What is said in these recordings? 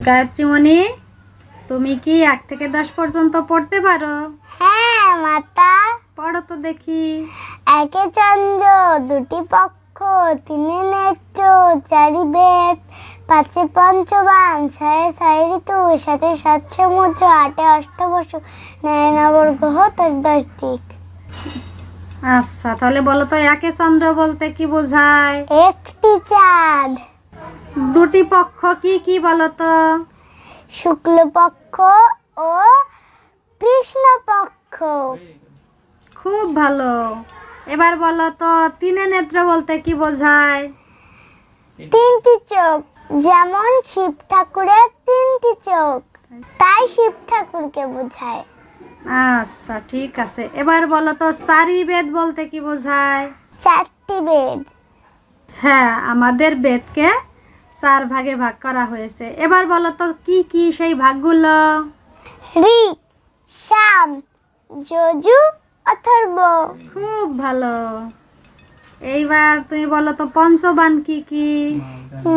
গায়ত্রীমণি তুমি কি এক থেকে দশ পর্যন্ত পড়তে পারো? হ্যাঁ মাতা। পড়ো তো দেখি। একে চন্দ্র দুটি পক্ষ তিনে নেত্র চারি বেদ পাঁচে পঞ্চবান ছয়ে ছয় ঋতু সাথে সাত সমুদ্র আটে অষ্টবসু নয় নবর গ্রহ দশ দশ দিক। আচ্ছা তাহলে বলো তো একে চন্দ্র বলতে কি বোঝায়? একটি চাঁদ। দুটি পক্ষ কি কি বলো তো শুক্লপক্ষ ও কৃষ্ণপক্ষ। খুব ভালো। এবার বলো তো তিনে নেত্র বলতে কি বোঝায়? তিনটি চোখ যেমন শিব ঠাকুরের তিনটি চোখ তাই শিব ঠাকুরকে বোঝায়। আচ্ছা ঠিক আছে। এবার বলো তো চারি বেদ বলতে কি বোঝায়? চারটি বেদ। হ্যাঁ আমাদের বেদকে চার ভাগে ভাগ করা হয়েছে। এবার বলো তো কি কি সেই ভাগগুলো? শ্যাম যজু অথর্ব। খুব ভালো। এইবার তুমি বলো তো পঞ্চবান কি কি?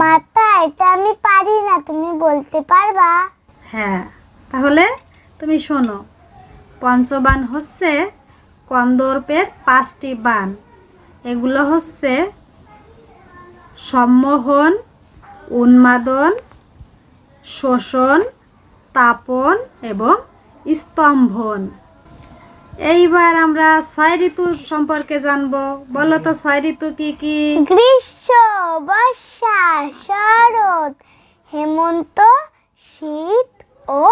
মাতা এটা আমি পারি না তুমি বলতে পারবা? হ্যাঁ তাহলে তুমি শোনো। পঞ্চবান হচ্ছে কন্দর্পের পাঁচটি বান। এগুলো হচ্ছে সম্মোহন উন্মাদন শোষণ তাপন এবং স্তম্ভন। এইবার আমরা ছয় ঋতু সম্পর্কে জানব। বলো তো ছয় ঋতু কি কি? গ্রীষ্ম বর্ষা শরৎ হেমন্ত শীত ও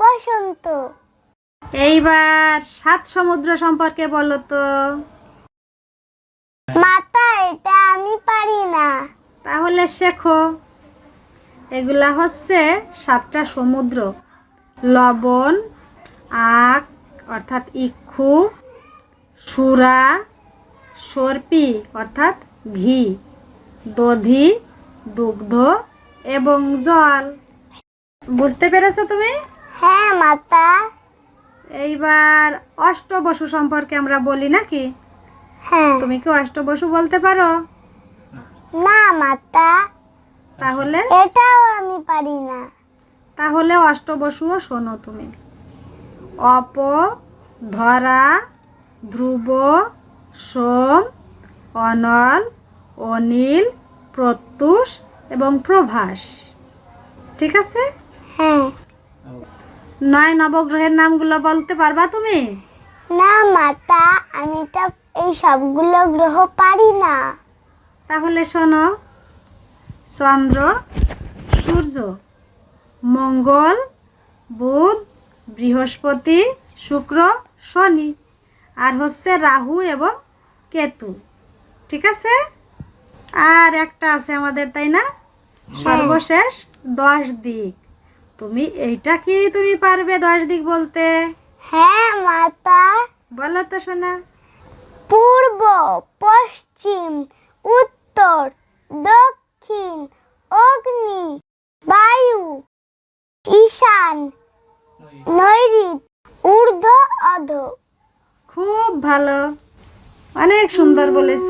বসন্ত। এইবার সাত সমুদ্র সম্পর্কে বলো তো। মাতা এটা আমি পারি না। তাহলে শেখো। এগুলা হচ্ছে সাতটা সমুদ্র। লবণ আখ অর্থাৎ ইক্ষু সুরা সর্পি অর্থাৎ ঘি দধি দুগ্ধ এবং জল। বুঝতে পেরেছ তুমি? হ্যাঁ মাতা। এইবার অষ্টবসু সম্পর্কে আমরা বলি নাকি? হ্যাঁ। তুমি কি অষ্টবসু বলতে পারো? না মাতা। তাহলে? এটাও আমি পারি না। তাহলে অষ্টবসুও শোনো তুমি। অপ ধরা ধ্রুব সোম অনল অনিল প্রত্যুষ এবং প্রভাস। ঠিক আছে? হ্যাঁ। নয় নবগ্রহের নামগুলো বলতে পারবা তুমি? না মাতা আমি এটা এই সবগুলো গ্রহ পারি না। তাহলে শোনো চন্দ্র সূর্য। মঙ্গল বুধ বৃহস্পতি শুক্র শনি। আর হচ্ছে রাহু এবং কেতু। ঠিক আছে? আর একটা আছে আমাদের তাই না? সর্বশেষ দশ দিক। তুমি এইটা কি তুমি পারবে দশ দিক বলতে? হ্যাঁ মাতা। বলো তো শোনা পূর্ব পশ্চিম উত্তর দক্ষিণ অগ্নি বায়ু ঈশান নৈরিত ঊর্ধ্ব অধ। খুব ভালো। অনেক সুন্দর বলেছ।